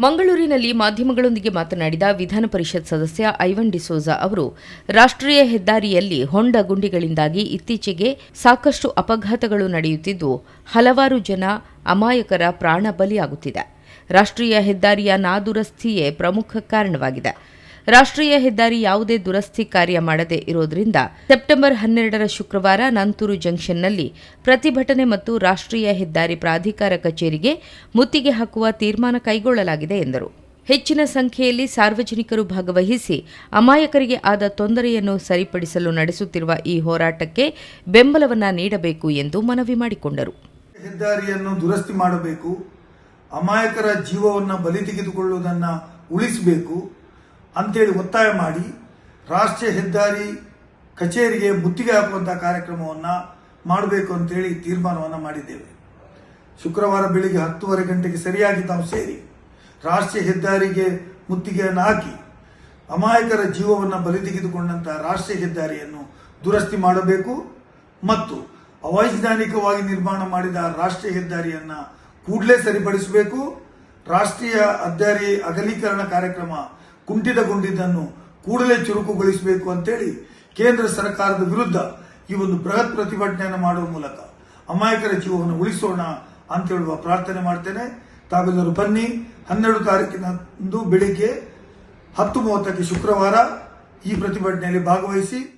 ಮಂಗಳೂರಿನಲ್ಲಿ ಮಾಧ್ಯಮಗಳೊಂದಿಗೆ ಮಾತನಾಡಿದ ವಿಧಾನ ಪರಿಷತ್ ಸದಸ್ಯ ಐವನ್ ಡಿಸೋಜಾ ಅವರು, ರಾಷ್ಟ್ರೀಯ ಹೆದ್ದಾರಿಯಲ್ಲಿ ಹೊಂಡ ಗುಂಡಿಗಳಿಂದಾಗಿ ಇತ್ತೀಚೆಗೆ ಸಾಕಷ್ಟು ಅಪಘಾತಗಳು ನಡೆಯುತ್ತಿದ್ದು, ಹಲವಾರು ಜನ ಅಮಾಯಕರ ಪ್ರಾಣ ಬಲಿಯಾಗುತ್ತಿದೆ. ರಾಷ್ಟ್ರೀಯ ಹೆದ್ದಾರಿಯ ನಾದುರಸ್ತಿಯೇ ಪ್ರಮುಖ ಕಾರಣವಾಗಿದೆ. ರಾಷ್ಟ್ರೀಯ ಹೆದ್ದಾರಿ ಯಾವುದೇ ದುರಸ್ತಿ ಕಾರ್ಯ ಮಾಡದೇ ಇರೋದ್ರಿಂದ ಸೆಪ್ಟೆಂಬರ್ ಹನ್ನೆರಡರ ಶುಕ್ರವಾರ ನಂತೂರು ಜಂಕ್ಷನ್ನಲ್ಲಿ ಪ್ರತಿಭಟನೆ ಮತ್ತು ರಾಷ್ಟ್ರೀಯ ಹೆದ್ದಾರಿ ಪ್ರಾಧಿಕಾರ ಕಚೇರಿಗೆ ಮುತ್ತಿಗೆ ಹಾಕುವ ತೀರ್ಮಾನ ಕೈಗೊಳ್ಳಲಾಗಿದೆ ಎಂದರು. ಹೆಚ್ಚಿನ ಸಂಖ್ಯೆಯಲ್ಲಿ ಸಾರ್ವಜನಿಕರು ಭಾಗವಹಿಸಿ ಅಮಾಯಕರಿಗೆ ಆದ ತೊಂದರೆಯನ್ನು ಸರಿಪಡಿಸಲು ನಡೆಸುತ್ತಿರುವ ಈ ಹೋರಾಟಕ್ಕೆ ಬೆಂಬಲವನ್ನು ನೀಡಬೇಕು ಎಂದು ಮನವಿ ಮಾಡಿಕೊಂಡರು. ಹೆದ್ದಾರಿಯನ್ನು ದುರಸ್ತಿ ಮಾಡಬೇಕು, ಅಮಾಯಕರ ಜೀವವನ್ನು ಬಲಿ ತೆಗೆದುಕೊಳ್ಳುವುದನ್ನು ಉಳಿಸಬೇಕು ಅಂತೇಳಿ ಒತ್ತಾಯ ಮಾಡಿ ರಾಷ್ಟ್ರೀಯ ಹೆದ್ದಾರಿ ಕಚೇರಿಗೆ ಮುತ್ತಿಗೆ ಹಾಕುವಂಥ ಕಾರ್ಯಕ್ರಮವನ್ನು ಮಾಡಬೇಕು ಅಂತೇಳಿ ತೀರ್ಮಾನವನ್ನು ಮಾಡಿದ್ದೇವೆ. ಶುಕ್ರವಾರ ಬೆಳಿಗ್ಗೆ ಹತ್ತುವರೆ ಗಂಟೆಗೆ ಸರಿಯಾಗಿ ತಾವು ಸೇರಿ ರಾಷ್ಟ್ರೀಯ ಹೆದ್ದಾರಿಗೆ ಮುತ್ತಿಗೆಯನ್ನು ಹಾಕಿ ಅಮಾಯಕರ ಜೀವವನ್ನು ಬಲಿ ತೆಗೆದುಕೊಂಡಂತಹ ರಾಷ್ಟ್ರೀಯ ಹೆದ್ದಾರಿಯನ್ನು ದುರಸ್ತಿ ಮಾಡಬೇಕು ಮತ್ತು ಅವೈಜ್ಞಾನಿಕವಾಗಿ ನಿರ್ಮಾಣ ಮಾಡಿದ ರಾಷ್ಟ್ರೀಯ ಹೆದ್ದಾರಿಯನ್ನು ಕೂಡಲೇ ಸರಿಪಡಿಸಬೇಕು. ರಾಷ್ಟ್ರೀಯ ಹೆದ್ದಾರಿ ಅಗಲೀಕರಣ ಕಾರ್ಯಕ್ರಮ ಕುಂಠಿತಗೊಂಡಿದ್ದನ್ನು ಕೂಡಲೇ ಚುರುಕುಗೊಳಿಸಬೇಕು ಅಂತೇಳಿ ಕೇಂದ್ರ ಸರ್ಕಾರದ ವಿರುದ್ಧ ಈ ಒಂದು ಬೃಹತ್ ಪ್ರತಿಭಟನೆಯನ್ನು ಮಾಡುವ ಮೂಲಕ ಅಮಾಯಕರ ಜೀವವನ್ನು ಉಳಿಸೋಣ ಅಂತ ಹೇಳುವ ಪ್ರಾರ್ಥನೆ ಮಾಡ್ತೇನೆ. ತಾವೆಲ್ಲರೂ ಬನ್ನಿ. ಹನ್ನೆರಡು ತಾರೀಕಿನಂದು ಬೆಳಿಗ್ಗೆ ಹತ್ತು ಮೂವತ್ತಕ್ಕೆ ಶುಕ್ರವಾರ ಈ ಪ್ರತಿಭಟನೆಯಲ್ಲಿ ಭಾಗವಹಿಸಿ